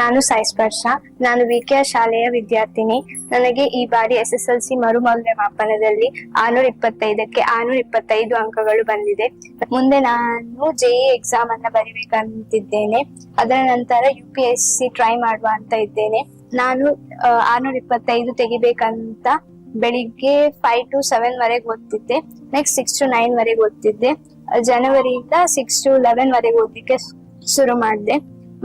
ನಾನು ಸಾಯಿ ಸ್ಪರ್ಶ. ನಾನು ವಿಕೆ ಶಾಲೆಯ ವಿದ್ಯಾರ್ಥಿನಿ. ನನಗೆ ಈ ಬಾರಿ ಎಸ್ ಎಸ್ ಎಲ್ ಸಿ ಮರುಮೌಲ್ಯಮಾಪನದಲ್ಲಿ ಆರ್ನೂರ ಇಪ್ಪತ್ತೈದಕ್ಕೆ ಆರ್ನೂರ ಇಪ್ಪತ್ತೈದು ಅಂಕಗಳು ಬಂದಿದೆ. ಮುಂದೆ ನಾನು ಜೆಇ ಎಕ್ಸಾಮ್ ಅನ್ನ ಬರಿಬೇಕಂತಿದ್ದೇನೆ. ಅದರ ನಂತರ U P S C try ಮಾಡುವ ಅಂತ ಇದ್ದೇನೆ. ನಾನು ಆರ್ನೂರ ಇಪ್ಪತ್ತೈದು ತೆಗಿಬೇಕಂತ ಬೆಳಿಗ್ಗೆ ಫೈವ್ ಟು ಸೆವೆನ್ ವರೆಗೆ ಓದ್ತಿದ್ದೆ. ನೆಕ್ಸ್ಟ್ ಸಿಕ್ಸ್ ಟು ನೈನ್ ವರೆಗೆ ಓದ್ತಿದ್ದೆ. ಜನವರಿಯಿಂದ ಸಿಕ್ಸ್ ಟು ಲೆವೆನ್ ವರೆಗೆ ಓದಲಿಕ್ಕೆ ಶುರು ಮಾಡಿದೆ.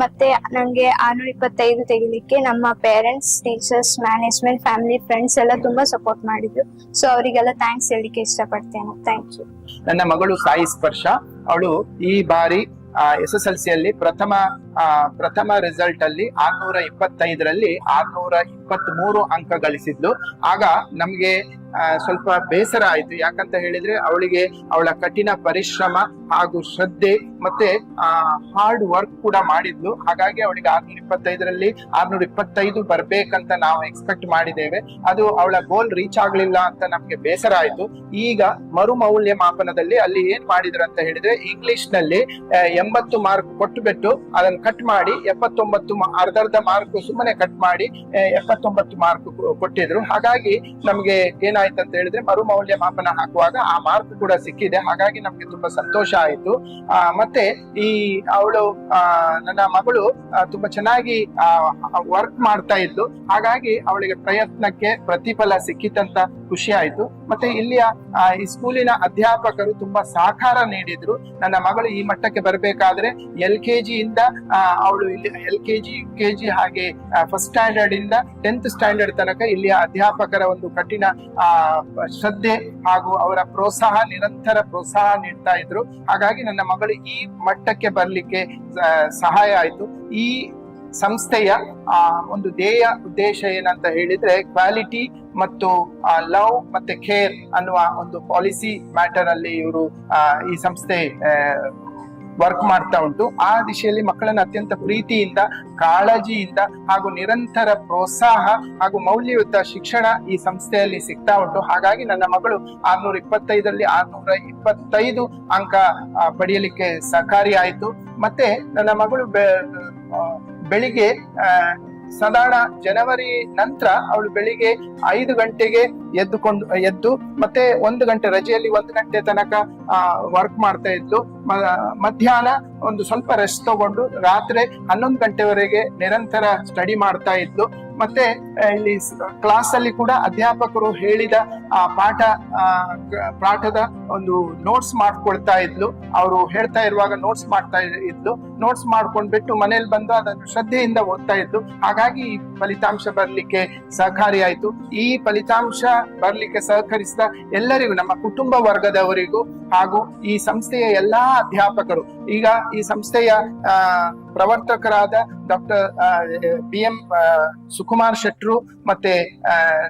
ಮತ್ತೆ ನಂಗೆ ಆರ್ನೂರ ಇಪ್ಪತ್ತೈದು ತೆಗಿಲಿಕ್ಕೆ ನಮ್ಮ parents teachers management family friends ಎಲ್ಲ ತುಂಬಾ ಸಪೋರ್ಟ್ ಮಾಡಿದ್ರು. ಸೊ ಅವರಿಗೆಲ್ಲ ಥ್ಯಾಂಕ್ಸ್ ಹೇಳಿಕ್ಕೆ ಇಷ್ಟಪಡ್ತೇನೆ. ಥ್ಯಾಂಕ್ ಯು ನನ್ನ ಮಗಳು ಸಾಯಿ ಸ್ಪರ್ಶ. ಅವಳು ಈ ಬಾರಿ ಎಸ್ ಎಸ್ ಎಲ್ ಸಿ ಅಲ್ಲಿ ಪ್ರಥಮ ಪ್ರಥಮ ರಿಸಲ್ಟ್ ಅಲ್ಲಿ ಆರ್ನೂರ ಇಪ್ಪತ್ತೈದರಲ್ಲಿ ಆರ್ನೂರ ಇಪ್ಪತ್ತ್ ಮೂರು ಅಂಕ ಗಳಿಸಿದ್ಲು. ಆಗ ನಮ್ಗೆ ಸ್ವಲ್ಪ ಬೇಸರ ಆಯ್ತು. ಯಾಕಂತ ಹೇಳಿದ್ರೆ ಅವಳಿಗೆ ಅವಳ ಕಠಿಣ ಪರಿಶ್ರಮ ಹಾಗೂ ಶ್ರದ್ಧೆ ಮತ್ತೆ ಹಾರ್ಡ್ ವರ್ಕ್ ಕೂಡ ಮಾಡಿದ್ಲು. ಹಾಗಾಗಿ ಅವಳಿಗೆ ಆರ್ನೂರ ಇಪ್ಪತ್ತೈದರಲ್ಲಿ ಆರ್ನೂರ ಇಪ್ಪತ್ತೈದು ಬರ್ಬೇಕಂತ ನಾವು ಎಕ್ಸ್ಪೆಕ್ಟ್ ಮಾಡಿದ್ದೇವೆ. ಅದು ಅವಳ ಗೋಲ್ ರೀಚ್ ಆಗ್ಲಿಲ್ಲ ಅಂತ ನಮ್ಗೆ ಬೇಸರ ಆಯ್ತು. ಈಗ ಮರು ಮೌಲ್ಯಮಾಪನದಲ್ಲಿ ಅಲ್ಲಿ ಏನ್ ಮಾಡಿದ್ರು ಅಂತ ಹೇಳಿದ್ರೆ ಇಂಗ್ಲಿಷ್ನಲ್ಲಿ ಎಂಬತ್ತು ಮಾರ್ಕ್ ಕೊಟ್ಟು ಬಿಟ್ಟು ಅದನ್ನ ಕಟ್ ಮಾಡಿ ಎಪ್ಪತ್ತೊಂಬತ್ತು ಅರ್ಧರ್ಧ ಮಾರ್ಕ್ ಸುಮ್ಮನೆ ಕಟ್ ಮಾಡಿ ಎಪ್ಪತ್ತೊಂಬತ್ತು ಮಾರ್ಕ್ ಕೊಟ್ಟಿದ್ರು. ಹಾಗಾಗಿ ನಮ್ಗೆ ಏನಾಯ್ತು ಅಂತ ಹೇಳಿದ್ರೆ ಮರು ಮೌಲ್ಯಮಾಪನ ಹಾಕುವಾಗ ಆ ಮಾರ್ಕ್ ಕೂಡ ಸಿಕ್ಕಿದೆ. ಹಾಗಾಗಿ ನಮ್ಗೆ ತುಂಬಾ ಸಂತೋಷ ಆಯ್ತು. ಮತ್ತೆ ಈ ಅವಳು ನನ್ನ ಮಗಳು ತುಂಬಾ ಚೆನ್ನಾಗಿ ವರ್ಕ್ ಮಾಡ್ತಾ ಇದ್ಲು. ಹಾಗಾಗಿ ಅವಳಿಗೆ ಪ್ರಯತ್ನಕ್ಕೆ ಪ್ರತಿಫಲ ಸಿಕ್ಕಿತಂತ ಖುಷಿ ಆಯ್ತು. ಮತ್ತೆ ಇಲ್ಲಿಯ ಈ ಸ್ಕೂಲಿನ ಅಧ್ಯಾಪಕರು ತುಂಬಾ ಸಹಕಾರ ನೀಡಿದ್ರು. ನನ್ನ ಮಗಳು ಈ ಮಟ್ಟಕ್ಕೆ ಬರಬೇಕಾದ್ರೆ ಎಲ್ ಕೆ ಜಿಯಿಂದ ಅವಳು ಇಲ್ಲಿ L K G U K G ಹಾಗೆ ಫಸ್ಟ್ ಸ್ಟ್ಯಾಂಡರ್ಡ್ ಇಂದ ಟೆಂತ್ ಸ್ಟ್ಯಾಂಡರ್ಡ್ ತನಕ ಇಲ್ಲಿಯ ಅಧ್ಯಾಪಕರ ಒಂದು ಕಠಿಣ ಶ್ರದ್ಧೆ ಹಾಗೂ ಅವರ ಪ್ರೋತ್ಸಾಹ, ನಿರಂತರ ಪ್ರೋತ್ಸಾಹ ನೀಡ್ತಾ ಇದ್ರು. ಹಾಗಾಗಿ ನನ್ನ ಮಗಳು ಈ ಮಟ್ಟಕ್ಕೆ ಬರಲಿಕ್ಕೆ ಸಹಾಯ ಆಯಿತು. ಈ ಸಂಸ್ಥೆಯ ಒಂದು ಧ್ಯೇಯ ಉದ್ದೇಶ ಏನಂತ ಹೇಳಿದ್ರೆ ಕ್ವಾಲಿಟಿ ಮತ್ತು ಲವ್ ಮತ್ತೆ ಕೇರ್ ಅನ್ನುವ ಒಂದು ಪಾಲಿಸಿ ಮ್ಯಾಟರ್ ಅಲ್ಲಿ ಇವರು ಈ ಸಂಸ್ಥೆ ವರ್ಕ್ ಮಾಡ್ತಾ ಉಂಟು. ಆ ದಿಶೆಯಲ್ಲಿ ಮಕ್ಕಳನ್ನು ಅತ್ಯಂತ ಪ್ರೀತಿಯಿಂದ, ಕಾಳಜಿಯಿಂದ ಹಾಗೂ ನಿರಂತರ ಪ್ರೋತ್ಸಾಹ ಹಾಗೂ ಮೌಲ್ಯಯುತ ಶಿಕ್ಷಣ ಈ ಸಂಸ್ಥೆಯಲ್ಲಿ ಸಿಗ್ತಾ ಉಂಟು. ಹಾಗಾಗಿ ನನ್ನ ಮಗಳು ಆರ್ನೂರ ಇಪ್ಪತ್ತೈದರಲ್ಲಿ ಆರ್ನೂರ ಇಪ್ಪತ್ತೈದು ಅಂಕ ಪಡೆಯಲಿಕ್ಕೆ ಸಹಕಾರಿ ಆಯಿತು ಮತ್ತೆ ನನ್ನ ಮಗಳು ಬೆಳಿಗ್ಗೆ ಸಾಧಾರಣ ಜನವರಿ ನಂತರ ಅವಳು ಬೆಳಿಗ್ಗೆ ಐದು ಗಂಟೆಗೆ ಎದ್ದುಕೊಂಡು, ಎದ್ದು ಮತ್ತೆ ಒಂದು ಗಂಟೆ ರಜೆಯಲ್ಲಿ ಒಂದು ಗಂಟೆ ತನಕ ವರ್ಕ್ ಮಾಡ್ತಾ ಇದ್ದು ಮಧ್ಯಾಹ್ನ ಒಂದು ಸ್ವಲ್ಪ ರೆಸ್ಟ್ ತಗೊಂಡು ರಾತ್ರಿ ಹನ್ನೊಂದು ಗಂಟೆವರೆಗೆ ನಿರಂತರ ಸ್ಟಡಿ ಮಾಡ್ತಾ ಇದ್ಲು. ಮತ್ತೆ ಇಲ್ಲಿ ಕ್ಲಾಸ್ ಅಲ್ಲಿ ಕೂಡ ಅಧ್ಯಾಪಕರು ಹೇಳಿದ, ಆ, ಪಾಠ ಪಾಠದ ಒಂದು ನೋಟ್ಸ್ ಮಾಡ್ಕೊಳ್ತಾ ಇದ್ಲು. ಅವರು ಹೇಳ್ತಾ ಇರುವಾಗ ನೋಟ್ಸ್ ಮಾಡ್ತಾ ಇದ್- ಇದ್ಲು. ನೋಟ್ಸ್ ಮಾಡ್ಕೊಂಡ್ಬಿಟ್ಟು ಮನೆಯಲ್ಲಿ ಬಂದು ಅದನ್ನು ಶ್ರದ್ಧೆಯಿಂದ ಓದ್ತಾ ಇದ್ಲು. ಹಾಗಾಗಿ ಈ ಫಲಿತಾಂಶ ಬರ್ಲಿಕ್ಕೆ ಸಹಕಾರಿ ಆಯ್ತು. ಈ ಫಲಿತಾಂಶ ಬರ್ಲಿಕ್ಕೆ ಸಹಕರಿಸಿದ ಎಲ್ಲರಿಗೂ, ನಮ್ಮ ಕುಟುಂಬ ವರ್ಗದವರಿಗೂ ಹಾಗೂ ಈ ಸಂಸ್ಥೆಯ ಎಲ್ಲಾ ಅಧ್ಯಾಪಕರು ಈಗ ಈ ಸಂಸ್ಥೆಯ ಪ್ರವರ್ತಕರಾದ ಡಾಕ್ಟರ್ ಬಿ ಎಂ ಸುಕುಮಾರ್ ಶೆಟ್ರು ಮತ್ತೆ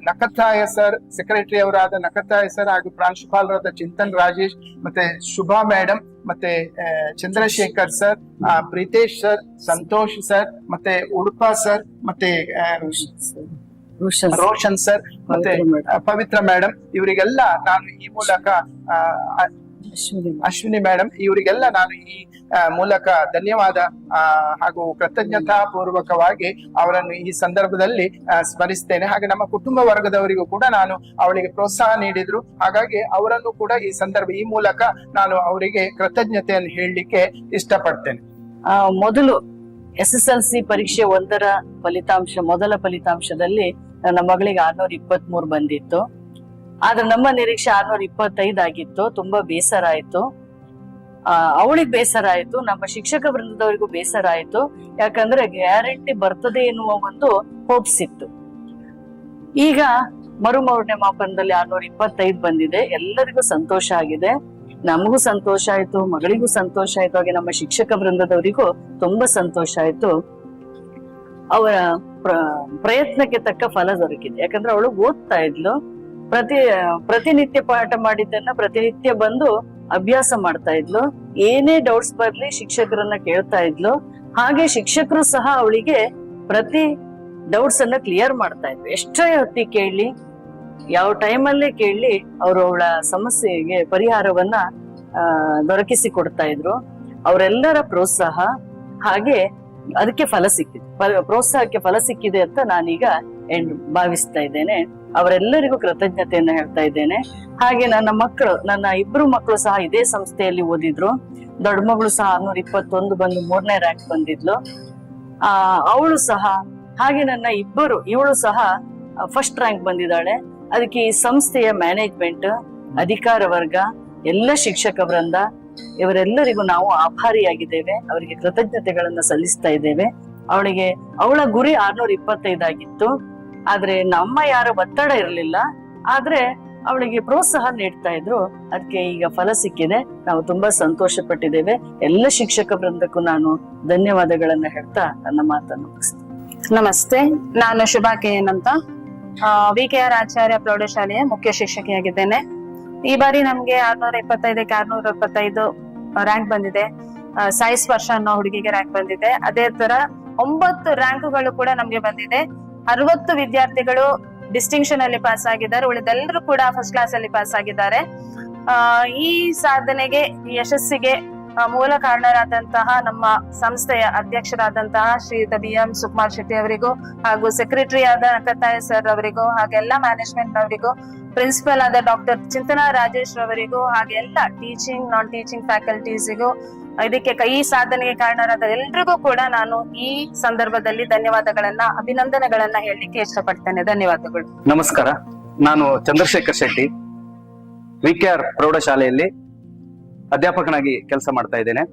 ನಕತ್ತಾಯ ಸರ್ ಸೆಕ್ರೆಟರಿ ಅವರಾದ ನಕತ್ತಾಯ ಸರ್ ಹಾಗೂ ಪ್ರಾಂಶುಪಾಲರಾದ ಚಿಂತನ್ ರಾಜೇಶ್ ಮತ್ತೆ ಶುಭಾ ಮೇಡಮ್ ಮತ್ತೆ ಚಂದ್ರಶೇಖರ್ ಸರ್ ಆ, ಪ್ರೀತೇಶ್ ಸರ್ ಸಂತೋಷ್ ಸರ್ ಮತ್ತೆ ಉಡುಪಾ ಸರ್ ಮತ್ತೆ ರೋಷನ್ ಸರ್. ಮತ್ತೆ ಪವಿತ್ರ ಮೇಡಮ್ ಇವರಿಗೆಲ್ಲ ನಾನು ಈ ಮೂಲಕ ಅಶ್ವಿನಿ ಅಶ್ವಿನಿ ಮೇಡಮ್ ಇವರಿಗೆಲ್ಲ ನಾನು ಈ ಮೂಲಕ ಧನ್ಯವಾದ ಹಾಗೂ ಕೃತಜ್ಞತಾ ಪೂರ್ವಕವಾಗಿ ಅವರನ್ನು ಈ ಸಂದರ್ಭದಲ್ಲಿ ಸ್ಮರಿಸ್ತೇನೆ. ಹಾಗೆ ನಮ್ಮ ಕುಟುಂಬ ವರ್ಗದವರಿಗೂ ಕೂಡ ನಾನು ಅವಳಿಗೆ ಪ್ರೋತ್ಸಾಹ ನೀಡಿದ್ರು. ಹಾಗಾಗಿ ಅವರನ್ನು ಕೂಡ ಈ ಸಂದರ್ಭ ಈ ಮೂಲಕ ನಾನು ಅವರಿಗೆ ಕೃತಜ್ಞತೆಯನ್ನು ಹೇಳಲಿಕ್ಕೆ ಇಷ್ಟಪಡ್ತೇನೆ. ಆ, ಮೊದಲು ಎಸ್ ಎಸ್ ಎಲ್ ಸಿ ಪರೀಕ್ಷೆ ಒಂದರ ಫಲಿತಾಂಶ ಮೊದಲ ಫಲಿತಾಂಶದಲ್ಲಿ ನನ್ನ ಮಗಳಿಗೆ ಆರ್ನೂರ ಇಪ್ಪತ್ತ್ ಮೂರು ಬಂದಿತ್ತು. ಆದ್ರೆ ನಮ್ಮ ನಿರೀಕ್ಷೆ ಆರ್ನೂರ ಇಪ್ಪತ್ತೈದು ಆಗಿತ್ತು, ತುಂಬಾ ಬೇಸರ ಆಯ್ತು. ಅವಳಿಗೆ ಬೇಸರ ಆಯ್ತು, ನಮ್ಮ ಶಿಕ್ಷಕ ವೃಂದದವರಿಗೂ ಬೇಸರ ಆಯ್ತು. ಯಾಕಂದ್ರೆ ಗ್ಯಾರಂಟಿ ಬರ್ತದೆ ಎನ್ನುವ ಒಂದು ಹೋಪ್ಸ್ ಇತ್ತು. ಈಗ ಮರುಮೌಲ್ಯಮಾಪನದಲ್ಲಿ ಆರ್ನೂರ ಇಪ್ಪತ್ತೈದು ಬಂದಿದೆ. ಎಲ್ಲರಿಗೂ ಸಂತೋಷ ಆಗಿದೆ. ನಮಗೂ ಸಂತೋಷ ಆಯ್ತು, ಮಗಳಿಗೂ ಸಂತೋಷ ಆಯ್ತು, ಹಾಗೆ ನಮ್ಮ ಶಿಕ್ಷಕ ವೃಂದದವರಿಗೂ ತುಂಬಾ ಸಂತೋಷ ಆಯ್ತು. ಅವರ ಪ್ರ- ಪ್ರಯತ್ನಕ್ಕೆ ತಕ್ಕ ಫಲ ದೊರಕಿದೆ. ಯಾಕಂದ್ರೆ ಅವಳು ಓದ್ತಾ ಇದ್ಲು. ಪ್ರತಿ, ಪ್ರತಿನಿತ್ಯ ಪಾಠ ಮಾಡಿದ್ದನ್ನ ಪ್ರತಿನಿತ್ಯ ಬಂದು ಅಭ್ಯಾಸ ಮಾಡ್ತಾ ಇದ್ಲು. ಏನೇ ಡೌಟ್ಸ್ ಬರ್ಲಿ ಶಿಕ್ಷಕರನ್ನ ಕೇಳ್ತಾ ಇದ್ಲು. ಹಾಗೆ ಶಿಕ್ಷಕರು ಸಹ ಅವಳಿಗೆ ಪ್ರತಿ ಡೌಟ್ಸ್ ಅನ್ನ ಕ್ಲಿಯರ್ ಮಾಡ್ತಾ ಇದ್ರು. ಎಷ್ಟೇ ಹೊತ್ತಿ ಕೇಳಿ ಯಾವ ಟೈಮಲ್ಲೇ ಕೇಳಿ ಅವರು ಅವಳ ಸಮಸ್ಯೆಗೆ ಪರಿಹಾರವನ್ನ ದೊರಕಿಸಿ ಕೊಡ್ತಾ ಇದ್ರು. ಅವರೆಲ್ಲರ ಪ್ರೋತ್ಸಾಹ ಹಾಗೆ ಅದಕ್ಕೆ ಫಲ ಸಿಕ್ಕಿದೆ. ಪ್ರೋತ್ಸಾಹಕ್ಕೆ ಫಲ ಸಿಕ್ಕಿದೆ ಅಂತ ನಾನೀಗ ಭಾವಿಸ್ತಾ ಇದ್ದೇನೆ, ಅವರೆಲ್ಲರಿಗೂ ಕೃತಜ್ಞತೆಯನ್ನು ಹೇಳ್ತಾ ಇದ್ದೇನೆ. ಹಾಗೆ ನನ್ನ ಮಕ್ಕಳು, ನನ್ನ ಇಬ್ಬರು ಮಕ್ಕಳು ಸಹ ಇದೇ ಸಂಸ್ಥೆಯಲ್ಲಿ ಓದಿದ್ರು. ದೊಡ್ಡ ಮಗಳು ಸಹ ಆರ್ನೂರ ಇಪ್ಪತ್ತೊಂದು ಬಂದು ಮೂರನೇ ರ್ಯಾಂಕ್ ಬಂದಿದ್ಲು. ಆ, ಅವಳು ಸಹ, ಹಾಗೆ ನನ್ನ ಇಬ್ಬರು, ಇವಳು ಸಹ ಫಸ್ಟ್ ರ್ಯಾಂಕ್ ಬಂದಿದ್ದಾಳೆ. ಅದಕ್ಕೆ ಈ ಸಂಸ್ಥೆಯ ಮ್ಯಾನೇಜ್ಮೆಂಟ್ ಅಧಿಕಾರ ವರ್ಗ, ಎಲ್ಲ ಶಿಕ್ಷಕ ವೃಂದ, ಇವರೆಲ್ಲರಿಗೂ ನಾವು ಆಭಾರಿಯಾಗಿದ್ದೇವೆ. ಅವರಿಗೆ ಕೃತಜ್ಞತೆಗಳನ್ನ ಸಲ್ಲಿಸ್ತಾ ಇದ್ದೇವೆ. ಅವಳಿಗೆ, ಅವಳ ಗುರಿ ಆರ್ನೂರ ಇಪ್ಪತ್ತೈದಾಗಿತ್ತು ಆದ್ರೆ ನಮ್ಮ ಯಾರ ಒತ್ತಡ ಇರಲಿಲ್ಲ. ಆದ್ರೆ ಅವಳಿಗೆ ಪ್ರೋತ್ಸಾಹ ನೀಡ್ತಾ ಇದ್ರು. ಅದಕ್ಕೆ ಈಗ ಫಲ ಸಿಕ್ಕಿದೆ. ನಾವು ತುಂಬಾ ಸಂತೋಷ ಪಟ್ಟಿದ್ದೇವೆ ಎಲ್ಲ ಶಿಕ್ಷಕ ಬೃಂದಕ್ಕೂ ನಾನು ಧನ್ಯವಾದಗಳನ್ನ ಹೇಳ್ತಾ ನನ್ನ ಮಾತನ್ನು ನಮಸ್ತೆ. ನಾನು ಶುಭಾ ಎನ್ ಅಂತ. ವಿ ಕೆ ಆರ್ ಆಚಾರ್ಯ ಪ್ರೌಢಶಾಲೆಯ ಮುಖ್ಯ ಶಿಕ್ಷಕಿಯಾಗಿದ್ದೇನೆ. ಈ ಬಾರಿ ನಮ್ಗೆ ಆರ್ನೂರ ಇಪ್ಪತ್ತೈದಕ್ಕೆ ಆರ್ನೂರ ಇಪ್ಪತ್ತೈದು ರ್ಯಾಂಕ್ ಬಂದಿದೆ. ಸಾಯಿ ಸ್ಪರ್ಶ ಅನ್ನೋ ಹುಡುಗಿಗೆ ರ್ಯಾಂಕ್ ಬಂದಿದೆ. ಅದೇ ತರ ಒಂಬತ್ತು ರ್ಯಾಂಕುಗಳು ಕೂಡ ನಮ್ಗೆ ಬಂದಿದೆ. ಅರವತ್ತು ವಿದ್ಯಾರ್ಥಿಗಳು ಡಿಸ್ಟಿಂಕ್ಷನ್ ಅಲ್ಲಿ ಪಾಸ್ ಆಗಿದ್ದಾರೆ. ಉಳಿದೆಲ್ಲರೂ ಕೂಡ ಫಸ್ಟ್ ಕ್ಲಾಸ್ ಅಲ್ಲಿ ಪಾಸ್ ಆಗಿದ್ದಾರೆ. ಈ ಸಾಧನೆಗೆ ಯಶಸ್ಸಿಗೆ ಮೂಲ ಕಾರಣರಾದಂತಹ ನಮ್ಮ ಸಂಸ್ಥೆಯ ಅಧ್ಯಕ್ಷರಾದಂತಹ ಶ್ರೀಯುತ ಬಿ ಎಂ ಸುಕುಮಾರ್ ಶೆಟ್ಟಿ ಅವರಿಗೂ ಹಾಗೂ ಸೆಕ್ರೆಟರಿ ಆದ ನಕತಾಯ ಸರ್ ಅವರಿಗೂ ಹಾಗೆಲ್ಲ ಮ್ಯಾನೇಜ್ಮೆಂಟ್ ನವರಿಗೂ ಪ್ರಿನ್ಸಿಪಲ್ ಆದ ಡಾಕ್ಟರ್ ಚಿಂತನಾ ರಾಜೇಶ್ ಅವರಿಗೂ ಹಾಗೆ ಎಲ್ಲ ಟೀಚಿಂಗ್ ನಾನ್ ಟೀಚಿಂಗ್ ಫ್ಯಾಕಲ್ಟೀಸಿಗೂ ಇದಕ್ಕೆ ಕೈ ಸಾಧನೆಗೆ ಕಾರಣರಾದ ಎಲ್ರಿಗೂ ಕೂಡ ನಾನು ಈ ಸಂದರ್ಭದಲ್ಲಿ ಧನ್ಯವಾದಗಳನ್ನ, ಅಭಿನಂದನೆಗಳನ್ನ ಹೇಳಲಿಕ್ಕೆ ಇಷ್ಟಪಡ್ತೇನೆ. ಧನ್ಯವಾದಗಳು. ನಮಸ್ಕಾರ. ನಾನು Chandrashekar Shetty, V K R ಪ್ರೌಢಶಾಲೆಯಲ್ಲಿ ಅಧ್ಯಾಪಕನಾಗಿ ಕೆಲಸ ಮಾಡ್ತಾ ಇದ್ದೇನೆ.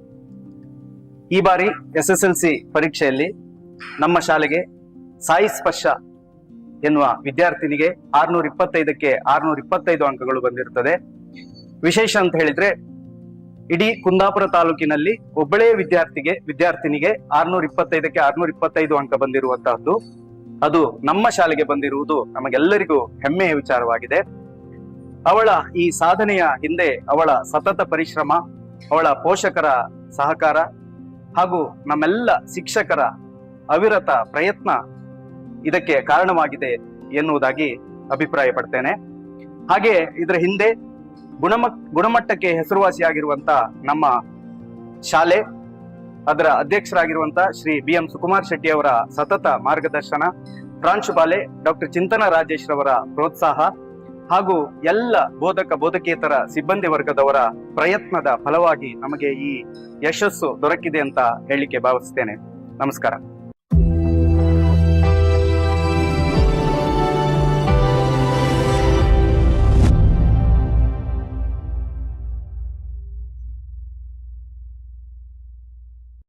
ಈ ಬಾರಿ ಎಸ್ ಎಸ್ ಎಲ್ ಸಿ ಪರೀಕ್ಷೆಯಲ್ಲಿ ನಮ್ಮ ಶಾಲೆಗೆ ಸಾಯಿ ಸ್ಪರ್ಶ ಎನ್ನುವ ವಿದ್ಯಾರ್ಥಿನಿಗೆ ಆರ್ನೂರ ಇಪ್ಪತ್ತೈದಕ್ಕೆ ಆರ್ನೂರ ಇಪ್ಪತ್ತೈದು ಅಂಕಗಳು ಬಂದಿರುತ್ತದೆ. ವಿಶೇಷ ಅಂತ ಹೇಳಿದ್ರೆ ಇಡೀ ಕುಂದಾಪುರ ತಾಲೂಕಿನಲ್ಲಿ ಒಬ್ಬಳೇ ವಿದ್ಯಾರ್ಥಿಗೆ, ವಿದ್ಯಾರ್ಥಿನಿಗೆ ಆರ್ನೂರ ಇಪ್ಪತ್ತೈದಕ್ಕೆ ಆರ್ನೂರ ಇಪ್ಪತ್ತೈದು ಅಂಕ ಬಂದಿರುವಂತಹದ್ದು. ಅದು ನಮ್ಮ ಶಾಲೆಗೆ ಬಂದಿರುವುದು ನಮಗೆಲ್ಲರಿಗೂ ಹೆಮ್ಮೆಯ ವಿಚಾರವಾಗಿದೆ. ಅವಳ ಈ ಸಾಧನೆಯ ಹಿಂದೆ ಅವಳ ಸತತ ಪರಿಶ್ರಮ, ಅವಳ ಪೋಷಕರ ಸಹಕಾರ ಹಾಗೂ ನಮ್ಮೆಲ್ಲ ಶಿಕ್ಷಕರ ಅವಿರತ ಪ್ರಯತ್ನ ಇದಕ್ಕೆ ಕಾರಣವಾಗಿದೆ ಎನ್ನುವುದಾಗಿ ಅಭಿಪ್ರಾಯ ಪಡ್ತೇನೆ ಹಾಗೆ ಇದರ ಹಿಂದೆ ಗುಣಮ, ಗುಣಮಟ್ಟಕ್ಕೆ ಹೆಸರುವಾಸಿಯಾಗಿರುವಂತ ನಮ್ಮ ಶಾಲೆ, ಅದರ ಅಧ್ಯಕ್ಷರಾಗಿರುವಂತ ಶ್ರೀ ಬಿ ಎಂ ಸುಕುಮಾರ್ ಶೆಟ್ಟಿ ಅವರ ಸತತ ಮಾರ್ಗದರ್ಶನ, ಪ್ರಾಂಶುಪಾಲೆ ಡಾಕ್ಟರ್ ಚಿಂತನ ರಾಜೇಶ್ ರವರ ಪ್ರೋತ್ಸಾಹ ಹಾಗೂ ಎಲ್ಲ ಬೋಧಕ ಬೋಧಕೇತರ ಸಿಬ್ಬಂದಿ ವರ್ಗದವರ ಪ್ರಯತ್ನದ ಫಲವಾಗಿ ನಮಗೆ ಈ ಯಶಸ್ಸು ದೊರಕಿದೆ ಅಂತ ಹೇಳಲಿಕ್ಕೆ ಭಾವಿಸ್ತೇನೆ. ನಮಸ್ಕಾರ.